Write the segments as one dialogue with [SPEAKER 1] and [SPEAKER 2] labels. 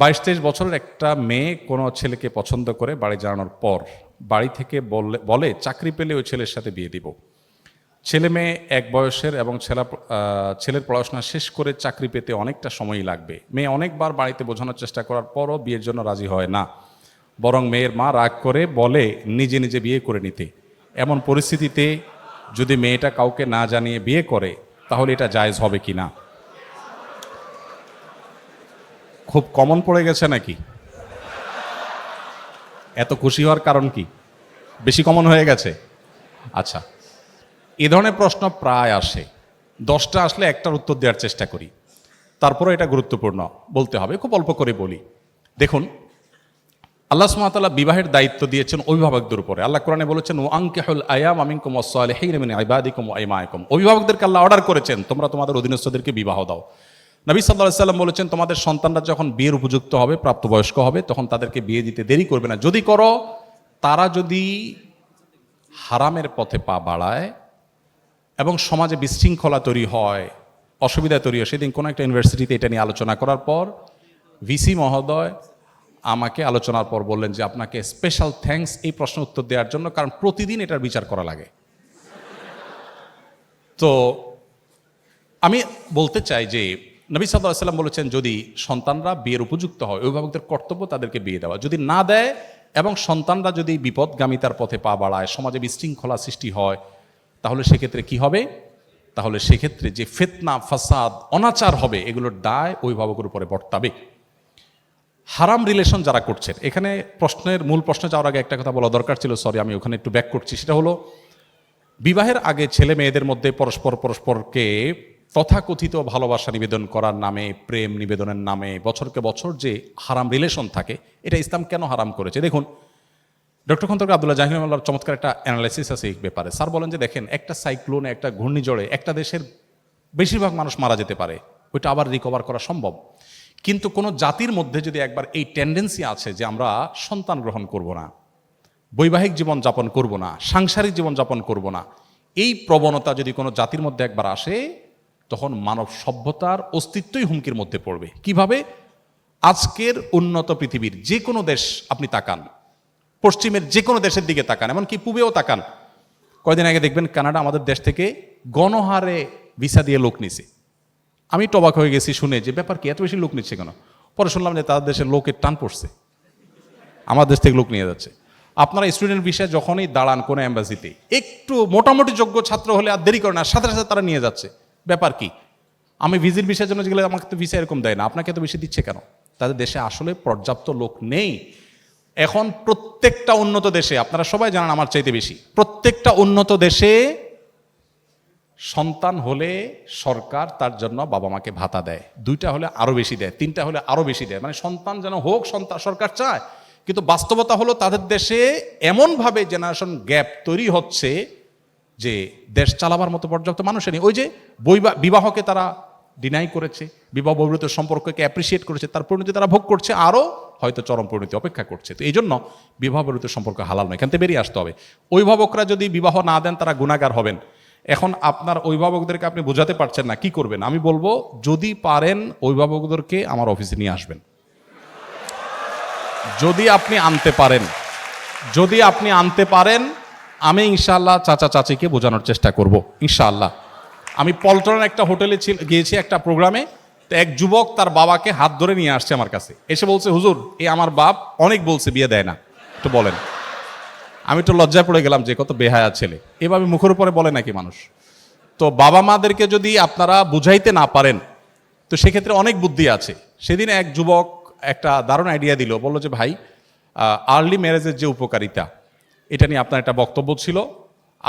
[SPEAKER 1] বাইশ তেইশ বছরের একটা মেয়ে কোনো ছেলেকে পছন্দ করে বাড়ি জানানোর পর বাড়ি থেকে বললে, বলে, চাকরি পেলে ওই ছেলের সাথে বিয়ে দিব। ছেলে মেয়ে এক বয়সের এবং ছেলা ছেলের পড়াশোনা শেষ করে চাকরি পেতে অনেকটা সময়ই লাগবে। মেয়ে অনেকবার বাড়িতে বোঝানোর চেষ্টা করার পরও বিয়ের জন্য রাজি হয় না। বরং মেয়ের মা রাগ করে বলে, নিজে নিজে বিয়ে করে নিতে। এমন পরিস্থিতিতে যদি মেয়েটা কাউকে না জানিয়ে বিয়ে করে, তাহলে এটা জায়েজ হবে কি না খুব কমন পড়ে গেছে নাকি? এত খুশি হওয়ার কারণ কি? বেশি কমন হয়ে গেছে? আচ্ছা এ ধরনের প্রশ্ন প্রায় আসে। দশটা আসলে একটার উত্তর দেওয়ার চেষ্টা করি। তারপরে এটা গুরুত্বপূর্ণ। বলতে হবে, খুব অল্প করে বলি। দেখুন, আল্লাহ সুমাতাল্লাহ বিবাহের দায়িত্ব দিয়েছেন অভিভাবকদের উপরে। আল্লাহ কোরআনে বলেছেন ও আঙ্কেহুল আয়াম আমিনকুম ওসালেহিন আইবাদিকুম আইমায়কুম অভিভাবকদেরকে আল্লাহ অর্ডার করেছেন, তোমরা তোমাদের অধীনস্থদেরকে বিবাহ দাও। নবী সাল্লাহ সাল্লাম বলেছেন, তোমাদের সন্তানরা যখন বিয়ের উপযুক্ত হবে, প্রাপ্তবয়স্ক হবে, তখন তাদেরকে বিয়ে দিতে দেরি করবে না। যদি করো, তারা যদি হারামের পথে পা বাড়ায় এবং সমাজে বিশৃঙ্খলা তৈরি হয়, অসুবিধা তৈরি হয়, সেদিন কোনো একটা ইউনিভার্সিটিতে এটা নিয়ে আলোচনা করার পর ভিসি মহোদয় আমাকে আলোচনার পর বললেন যে, আপনাকে স্পেশাল থ্যাঙ্কস এই প্রশ্ন উত্তর দেওয়ার জন্য, কারণ প্রতিদিন এটার বিচার করা লাগে। তো আমি বলতে চাই যে নবী সাল্লাহ সাল্লাম বলেছেন, যদি সন্তানরা বিয়ের উপযুক্ত হয়, অভিভাবকদের কর্তব্য তাদেরকে বিয়ে দেওয়া। যদি না দেয় এবং সন্তানরা যদি বিপদগামিতার পথে পা বাড়ায়, সমাজে বিশৃঙ্খলা সৃষ্টি হয়, তাহলে সেক্ষেত্রে কি হবে? তাহলে সেক্ষেত্রে যে ফেতনা, ফাসাদ, অনাচার হবে, এগুলোর দায় অভিভাবকের উপরে বর্তাবে। হারাম রিলেশন যারা করছেন, এখানে প্রশ্নের মূল প্রশ্নে যাওয়ার আগে একটা কথা বলা দরকার ছিল, সরি, আমি ওখানে একটু ব্যাক করছি, সেটা হলো, বিবাহের আগে ছেলে মেয়েদের মধ্যে পরস্পর, পরস্পরকে তথাকথিত ভালোবাসা নিবেদন করার নামে, প্রেম নিবেদনের নামে, বছরকে বছর যে হারাম রিলেশন থাকে, এটা ইসলাম কেন হারাম করেছে? দেখুন, ডক্টর খন্দকার আব্দুল্লাহ জাহিনুল্লাহর চমৎকার একটা অ্যানালাইসিস আছে এই ব্যাপারে। স্যার বলেন যে, দেখেন, একটা সাইক্লোনে একটা ঘূর্ণিঝড়ে একটা দেশের বেশিরভাগ মানুষ মারা যেতে পারে। ওইটা আবার রিকভার করা সম্ভব। কিন্তু কোনো জাতির মধ্যে যদি একবার এই টেন্ডেন্সি আছে যে, আমরা সন্তান গ্রহণ করব না, বৈবাহিক জীবন যাপন করব না, সাংসারিক জীবন যাপন করব না, এই প্রবণতা যদি কোনো জাতির মধ্যে একবার আসে তখন মানব সভ্যতার অস্তিত্বই হুমকির মধ্যে পড়বে। কীভাবে? আজকের উন্নত পৃথিবীর যে কোনো দেশ আপনি তাকান। পশ্চিমের যে কোনো দেশের দিকে তাকান, এমনকি পূবেও তাকান। কয়দিন আগে দেখবেন কানাডা আমাদের দেশ থেকে গণহারে ভিসা দিয়ে লোক নিছে। আমি টবাক হয়ে গেছি শুনে যে, ব্যাপার কি? এত বেশি লোক নিচ্ছে কেন? পরে শুনলাম যে, তাদের দেশের লোকের টান পড়ছে। আমার দেশ থেকে লোক নিয়ে যাচ্ছে। আপনারা স্টুডেন্ট বিষয়ে যখনই দাঁড়ান কোনো অ্যাম্বাসিতে একটু মোটামুটি যোগ্য ছাত্র হলে আর দেরি করে না, সাথে সাথে তারা নিয়ে যাচ্ছে। ব্যাপার কি? আমি ভিজিট বিষয়ের জন্য গেলে আমাকে তো ভিসা এরকম দেয় না, আপনাকে তো বেশি দিচ্ছে কেন? তাদের দেশে আসলে পর্যাপ্ত লোক নেই। এখন প্রত্যেকটা উন্নত দেশে, আপনারা সবাই জানান আমার চাইতে বেশি, প্রত্যেকটা উন্নত দেশে সন্তান হলে সরকার তার জন্য বাবা মাকে ভাতা দেয়। দুইটা হলে আরও বেশি দেয়, তিনটা হলে আরও বেশি দেয়। মানে সন্তান যেন হোক সন্তান সরকার চায়। কিন্তু বাস্তবতা হলো তাদের দেশে এমনভাবে জেনারেশন গ্যাপ তৈরি হচ্ছে যে দেশ চালাবার মতো পর্যাপ্ত মানুষের নেই। ওই যে বৈবা, বিবাহকে তারা ডিনাই করেছে, বিবাহ বহির্ভূত সম্পর্ককে অ্যাপ্রিসিয়েট করেছে, তার পরিণতি তারা ভোগ করছে, আরও হয়তো চরম পরিণতি অপেক্ষা করছে। তো এই জন্য বিবাহ বহির্ভূত সম্পর্ক হালাল নয়, এখান থেকে বেরিয়ে আসতে হবে। অভিভাবকরা যদি বিবাহ না দেন, তারা গুণাগার হবেন। এখন আপনার অভিভাবকদেরকে আপনি বোঝাতে পারছেন না, কি করবেন? আমি বলব, যদি পারেন, অভিভাবকদেরকে আমার অফিসে নিয়ে আসবেন। যদি আপনি আনতে পারেন, যদি আপনি আনতে পারেন আমি ইনশাআল্লাহ চাচা চাচিকে বোঝানোর চেষ্টা করব, ইনশাআল্লাহ। আমি পল্টনের একটা হোটেলে গিয়েছি একটা প্রোগ্রামে, তো এক যুবক তার বাবাকে হাত ধরে নিয়ে আসছে আমার কাছে। এসে বলছে, হুজুর, এই আমার বাপ অনেক বলছে, বিয়ে দেয় না। একটু বলেন। আমি একটু লজ্জায় পড়ে গেলাম যে কত বেহায়া ছেলে। এভাবে মুখের উপরে বলে নাকি মানুষ? তো বাবা মাদেরকে যদি আপনারা বুঝাইতে না পারেন, তো সেক্ষেত্রে অনেক বুদ্ধি আছে। সেদিন এক যুবক একটা দারুণ আইডিয়া দিল, বলল যে, ভাই আর্লি ম্যারেজের যে উপকারিতা এটা নিয়ে আপনার একটা বক্তব্য ছিল।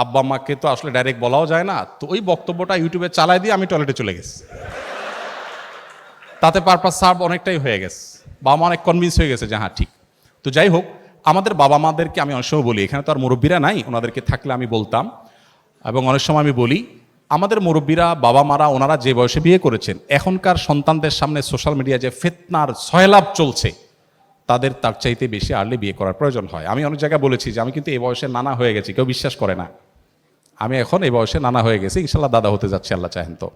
[SPEAKER 1] আব্বা মাকে তো আসলে ডাইরেক্ট বলাও যায় না। তো ওই বক্তব্যটা ইউটিউবে চালাই দিয়ে আমি টয়লেটে চলে গেছি। তাতে পারপাস সার্ভ অনেকটাই হয়ে গেছে। বাবা মা অনেক কনভিন্স হয়ে গেছে যে হ্যাঁ ঠিক। তো যাই হোক, আমাদের বাবা মাদেরকে আমি অনেক সময় বলি, এখানে তো আর মুরব্বীরা নাই, ওনাদেরকে থাকলে আমি বলতাম। এবং অনেক সময় আমি বলি, আমাদের মুরব্বীরা, বাবা মারা, ওনারা যে বয়সে বিয়ে করেছেন, এখনকার সন্তানদের সামনে সোশ্যাল মিডিয়া যে ফেতনার সয়লাভ চলছে তাদের তার চাইতে বেশি আর্লি বিয়ে করার প্রয়োজন হয়। আমি অনেক জায়গায় বলেছি যে আমি কিন্তু এই বয়সে নানা হয়ে গেছি, কেউ বিশ্বাস করে না। আমি এখন এই বয়সে নানা হয়ে গেছি, ইনশাল্লাহ দাদা হতে যাচ্ছি, আল্লাহ চাহেন তো।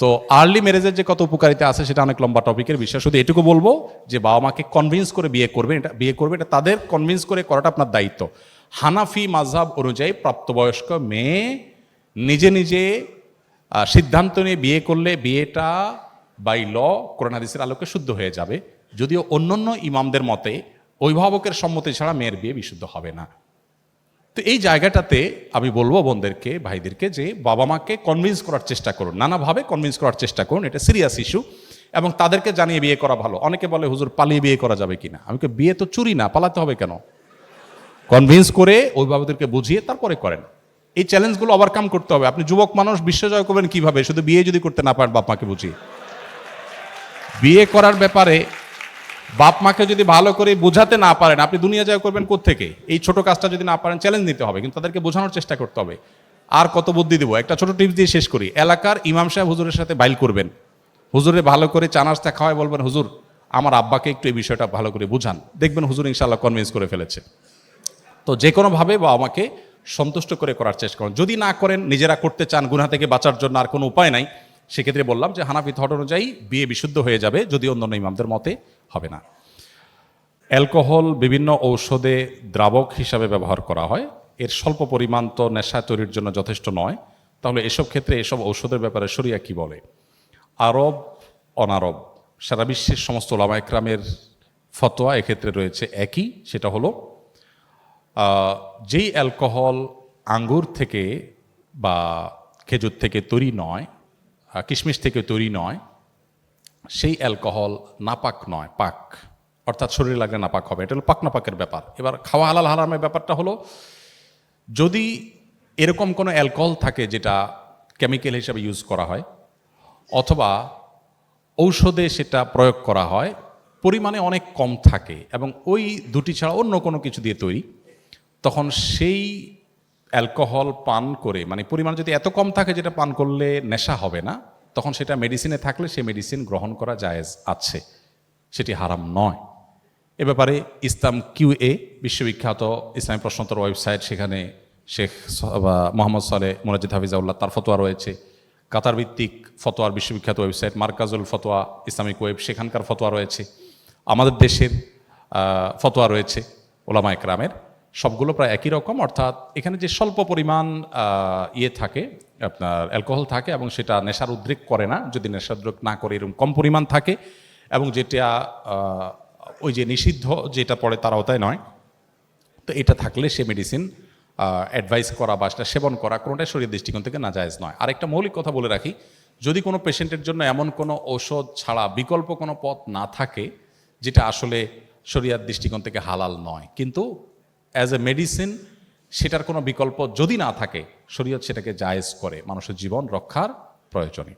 [SPEAKER 1] তো আর্লি ম্যারেজের যে কত উপকারিতা আছে সেটা অনেক লম্বা টপিকের বিষয়। শুধু এটুকু বলব যে বাবা মাকে কনভিন্স করে বিয়ে করবেন এটা বিয়ে করবে, এটা তাদের কনভিন্স করে করাটা আপনার দায়িত্ব। হানাফি মাঝহাব অনুযায়ী প্রাপ্তবয়স্ক মেয়ে নিজে নিজে সিদ্ধান্ত নিয়ে বিয়ে করলে বিয়েটা বাই ল কোরআন হাদিসের আলোকে শুদ্ধ হয়ে যাবে। যদিও অন্যান্য ইমামদের মতে, অভিভাবকের সম্মতি ছাড়া মেয়ের বিয়ে বিশুদ্ধ হবে না। তো এই জায়গাটাতে আমি বলব বোনদেরকে, ভাইদেরকে যে বাবা মাকে কনভিন্স করার চেষ্টা করুন, নানাভাবে কনভিন্স করার চেষ্টা করুন, এটা সিরিয়াস ইস্যু এবং তাদেরকে জানিয়ে বিয়ে করা ভালো। অনেকে বলে, হুজুর, পালিয়ে বিয়ে করা যাবে কিনা? আমি বিয়ে তো চুরি না, পালাতে হবে কেন? কনভিন্স করে অভিভাবকদেরকে বুঝিয়ে তারপরে করেন। এই চ্যালেঞ্জগুলো ওভারকাম করতে হবে। আপনি যুবক মানুষ, বিশ্বজয় করবেন কীভাবে? শুধু বিয়ে যদি করতে না পারেন, বাপ মাকে বুঝিয়ে। বিয়ে করার ব্যাপারে বাপ মাকে যদি ভালো করে বোঝাতে না পারেন, আপনি দুনিয়া জয় করবেন থেকে এই ছোট কাজটা যদি না পারেন চ্যালেঞ্জ নিতে হবে, কিন্তু তাদেরকে বোঝানোর চেষ্টা করতে হবে। আর কত বুদ্ধি দেবো? একটা ছোট টিপস দিয়ে শেষ করি। এলাকার ইমাম সাহেব হুজুরের সাথে বাইল করবেন। হুজুরে ভালো করে চা নাস্তা খাওয়াই বলবেন, হুজুর, আমার আব্বাকে একটু এই বিষয়টা ভালো করে বুঝান। দেখবেন হুজুর ইনশাল্লাহ কনভিন্স করে ফেলেছে। তো যে কোনোভাবে বা আমাকে সন্তুষ্ট করে করার চেষ্টা করুন। যদি না করেন, নিজেরা করতে চান গুনা থেকে বাঁচার জন্য আর কোনো উপায় নাই। সেক্ষেত্রে বললাম যে হানাফি থট অনুযায়ী বিয়ে বিশুদ্ধ হয়ে যাবে যদি অন্যান্য ইমামদের মতে হবে না। অ্যালকোহল বিভিন্ন ঔষধে দ্রাবক হিসাবে ব্যবহার করা হয়। এর স্বল্প পরিমাণ তো নেশা তৈরির জন্য যথেষ্ট নয়। তাহলে এসব ক্ষেত্রে এসব ঔষধের ব্যাপারে শরিয়া কি বলে? আরব, অনারব, সারা বিশ্বের সমস্ত ওলামা একরামের ফতোয়া এক্ষেত্রে রয়েছে একই, সেটা হলো যেই অ্যালকোহল আঙ্গুর থেকে বা খেজুর থেকে তৈরি নয় কিশমিশ থেকে তৈরি নয়, সেই অ্যালকোহল নাপাক নয়, পাক। অর্থাৎ শরীরে লাগলে নাপাক হবে। এটা হলো পাক নাপাকের ব্যাপার। এবার খাওয়া হালাল হারামের ব্যাপারটা হলো, যদি এরকম কোনো অ্যালকোহল থাকে যেটা কেমিক্যাল হিসাবে ইউজ করা হয়, অথবা ঔষধে সেটা প্রয়োগ করা হয়, পরিমাণে অনেক কম থাকে এবং ওই দুটি ছাড়া অন্য কোনো কিছু দিয়ে তৈরি, তখন সেই অ্যালকোহল পান করে মানে পরিমাণ যদি এত কম থাকে যেটা পান করলে নেশা হবে না, তখন সেটা মেডিসিনে থাকলে সেই মেডিসিন গ্রহণ করা জায়েজ আছে, সেটি হারাম নয়। এ ব্যাপারে ইসলাম কিউ এ, বিশ্ববিখ্যাত ইসলামী প্রশ্নোত্তর ওয়েবসাইট, সেখানে শেখ স- মোহাম্মদ সালে মোনাজিদ হাফিজাউল্লাহ তার ফতোয়া রয়েছে। কাতার ভিত্তিক ফতোয়ার বিশ্ববিখ্যাত ওয়েবসাইট মার্কাজুল ফতোয়া, ইসলামিক ওয়েব, সেখানকার ফতোয়া রয়েছে। আমাদের দেশের ফতোয়া রয়েছে ওলামা একরামের সবগুলো প্রায় একই রকম, অর্থাৎ এখানে যে স্বল্প পরিমাণ ইয়ে থাকে, আপনার অ্যালকোহল থাকে এবং সেটা নেশার উদ্রেক করে না, যদি নেশার উদ্রেক না করে এরকম কম পরিমাণ থাকে এবং যেটা ওই যে নিষিদ্ধ যেটা পড়ে তার আওতায় নয়, তো এটা থাকলে সে মেডিসিন অ্যাডভাইস করা বা সেটা সেবন করা কোনোটাই শরীর দৃষ্টিকোণ থেকে না জায়েজ নয়। আরেকটা মৌলিক কথা বলে রাখি, যদি কোনো পেশেন্টের জন্য এমন কোনো ঔষধ ছাড়া বিকল্প কোনো পথ না থাকে, যেটা আসলে শরিয়ার দৃষ্টিকোণ থেকে হালাল নয়, কিন্তু অ্যাজ এ মেডিসিন সেটার কোনো বিকল্প যদি না থাকে, শরীয়ত সেটাকে জায়েজ করে, মানুষের জীবন রক্ষার প্রয়োজনে।